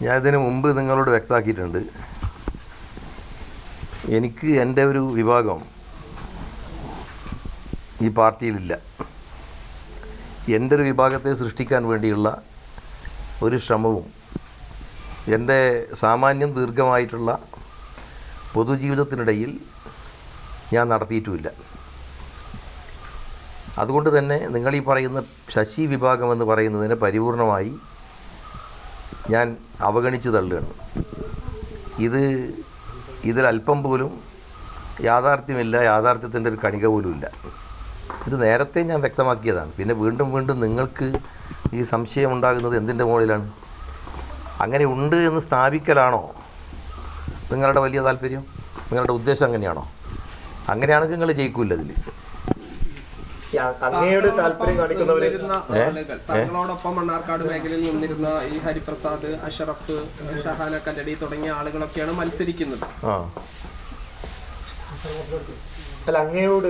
ഞാൻ ഇതിന് മുമ്പ് നിങ്ങളോട് വ്യക്തമാക്കിയിട്ടുണ്ട്. എനിക്ക് എന്റെ ഒരു വിഭാഗം ഈ പാർട്ടിയിലില്ല. എന്റെ ഒരു വിഭാഗത്തെ സൃഷ്ടിക്കാൻ വേണ്ടിയുള്ള ഒരു ശ്രമവും എന്റെ സാമാന്യം ദീർഘമായിട്ടുള്ള പൊതുജീവിതത്തിനിടയിൽ ഞാൻ നടത്തിയിട്ടുമില്ല. അതുകൊണ്ട് തന്നെ നിങ്ങൾ ഈ പറയുന്ന ശശി വിഭാഗം എന്ന് പറയുന്നതിന് പരിപൂർണമായി ഞാൻ അവഗണിച്ച് തള്ളുകയാണ്. ഇത് ഇതിലല്പം പോലും യാഥാർത്ഥ്യമില്ല യാഥാർത്ഥ്യത്തിന്റെ ഒരു കണിക പോലും ഇല്ല. ഇത് നേരത്തെ ഞാൻ വ്യക്തമാക്കിയതാണ്. പിന്നെ വീണ്ടും വീണ്ടും നിങ്ങൾക്ക് ഈ സംശയം ഉണ്ടാകുന്നത് എന്തിന്റെ മുകളിലാണ്? അങ്ങനെ ഉണ്ട് എന്ന് സ്ഥാപിക്കലാണോ? നിങ്ങളുടെ വലിയ താല്പര്യം? നിങ്ങളുടെ ഉദ്ദേശം അങ്ങനെയാണോ? അങ്ങനെയാണെങ്കിൽ നിങ്ങൾ ജയിക്കില്ല ഇതിൽ. ഈ അ- അങ്ങയുടെ താല്പര്യം കാണിക്കുന്നവര്? ആളുകൾ തങ്ങളോടൊപ്പം മണ്ണാർക്കാട് മേഖലയിൽ നിന്നിരുന്ന ഈ ഹരിപ്രസാദ് അഷറഫ് ഷഹാന കല്ലടി തുടങ്ങിയ ആളുകളൊക്കെയാണ് മത്സരിക്കുന്നത്. അല്ല അങ്ങയോട്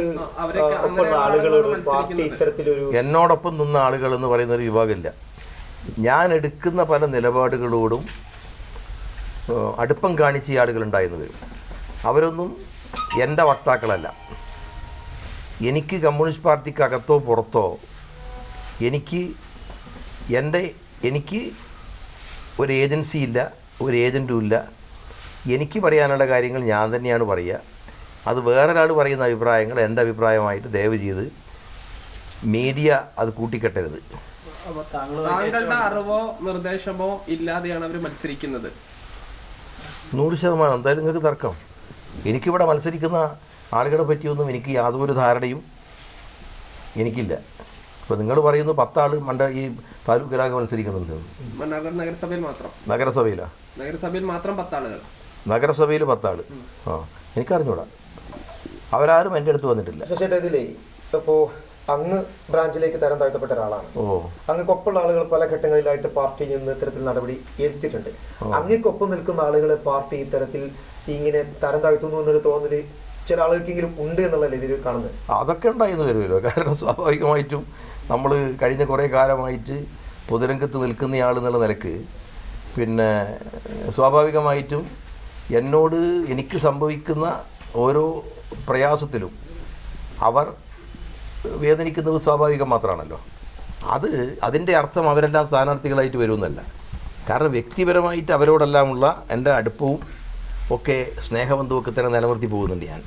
ആളുകളോട് പാർട്ടി. ഇത്തരത്തിലൊരു എന്നോടൊപ്പം നിന്ന ആളുകൾ എന്ന് പറയുന്ന ഒരു വിഭാഗമില്ല. ഞാൻ എടുക്കുന്ന പല നിലപാടുകളോടും അടുപ്പം കാണിച്ച ഈ ആളുകളുണ്ടായിരുന്നു വരും അവരൊന്നും എന്റെ വക്താക്കളല്ല. എനിക്ക് കമ്മ്യൂണിസ്റ്റ് പാർട്ടിക്ക് അകത്തോ പുറത്തോ എനിക്ക് എന്റെ എനിക്ക് ഒരു ഏജൻസി ഇല്ല ഒരു ഏജന്റും ഇല്ല. എനിക്ക് പറയാനുള്ള കാര്യങ്ങൾ ഞാൻ തന്നെയാണ് പറയുക. അത് വേറൊരാൾ പറയുന്ന അഭിപ്രായങ്ങൾ എന്റെ അഭിപ്രായമായിട്ട് ദയവ് ചെയ്ത് മീഡിയ അത് കൂട്ടിക്കെട്ടരുത്. താങ്കളുടെ അറിവോ നിർദ്ദേശമോ ഇല്ലാതെയാണ് അവർ മത്സരിക്കുന്നത്? നൂറ് ശതമാനം. എന്തായാലും നിങ്ങൾക്ക് തർക്കം. എനിക്കിവിടെ മത്സരിക്കുന്ന ആളുകളെ പറ്റിയൊന്നും എനിക്ക് യാതൊരു ധാരണയും എനിക്കില്ല. ഇപ്പോൾ നിങ്ങൾ പറയുന്നു പത്താൾ മണ്ട ഈ താലൂക്ക് താലൂക്കിലാകെ മത്സരിക്കുന്നുണ്ട്. നഗരസഭയിൽ മാത്രം. നഗരസഭയിലാണ് നഗരസഭയിൽ മാത്രം പത്താളുകൾ നഗരസഭയിൽ പത്താൾ ആ എനിക്കറിഞ്ഞൂടാ. അവരാരും എന്റെ അടുത്ത് വന്നിട്ടില്ല. പക്ഷേ ഇതിലേ ഇപ്പോ അങ്ങ് ബ്രാഞ്ചിലേക്ക് തരം താഴ്ത്തപ്പെട്ട ഒരാളാണ്. ഓ. അങ്ങക്കൊപ്പമുള്ള ആളുകൾ പല ഘട്ടങ്ങളിലായിട്ട് പാർട്ടിയിൽ നിന്ന് ഇത്തരത്തിൽ നടപടി എടുത്തിട്ടുണ്ട്. അങ്ങക്കൊപ്പം നിൽക്കുന്ന ആളുകളെ പാർട്ടി ഇത്തരത്തിൽ ഇങ്ങനെ തരം താഴ്ത്തുന്നു എന്നൊരു തോന്നൽ ചില ആളുകൾക്കെങ്കിലും ഉണ്ട് എന്നുള്ള രീതിയിൽ കാണുന്നത്. അതൊക്കെ ഉണ്ടായിരുന്നു വരുമല്ലോ കാരണം സ്വാഭാവികമായിട്ടും നമ്മൾ കഴിഞ്ഞ കുറേ കാലമായിട്ട് പൊതുരംഗത്ത് നിൽക്കുന്ന ആൾ എന്നുള്ള നിലയ്ക്ക് പിന്നെ സ്വാഭാവികമായിട്ടും എന്നോട് എനിക്ക് സംഭവിക്കുന്ന ഓരോ പ്രയാസത്തിലും അവർ വേദനിക്കുന്നത് സ്വാഭാവികം മാത്രമാണല്ലോ. അത് അതിന്റെ അർത്ഥം അവരെല്ലാം സ്ഥാനാർത്ഥികളായിട്ട് വരുമെന്നല്ല. കാരണം വ്യക്തിപരമായിട്ട് അവരോടെല്ലാമുള്ള എന്റെ അടുപ്പവും ഒക്കെ സ്നേഹബന്ധമൊക്കെ തന്നെ നിലനിർത്തി പോകുന്നുണ്ട് ഞാൻ.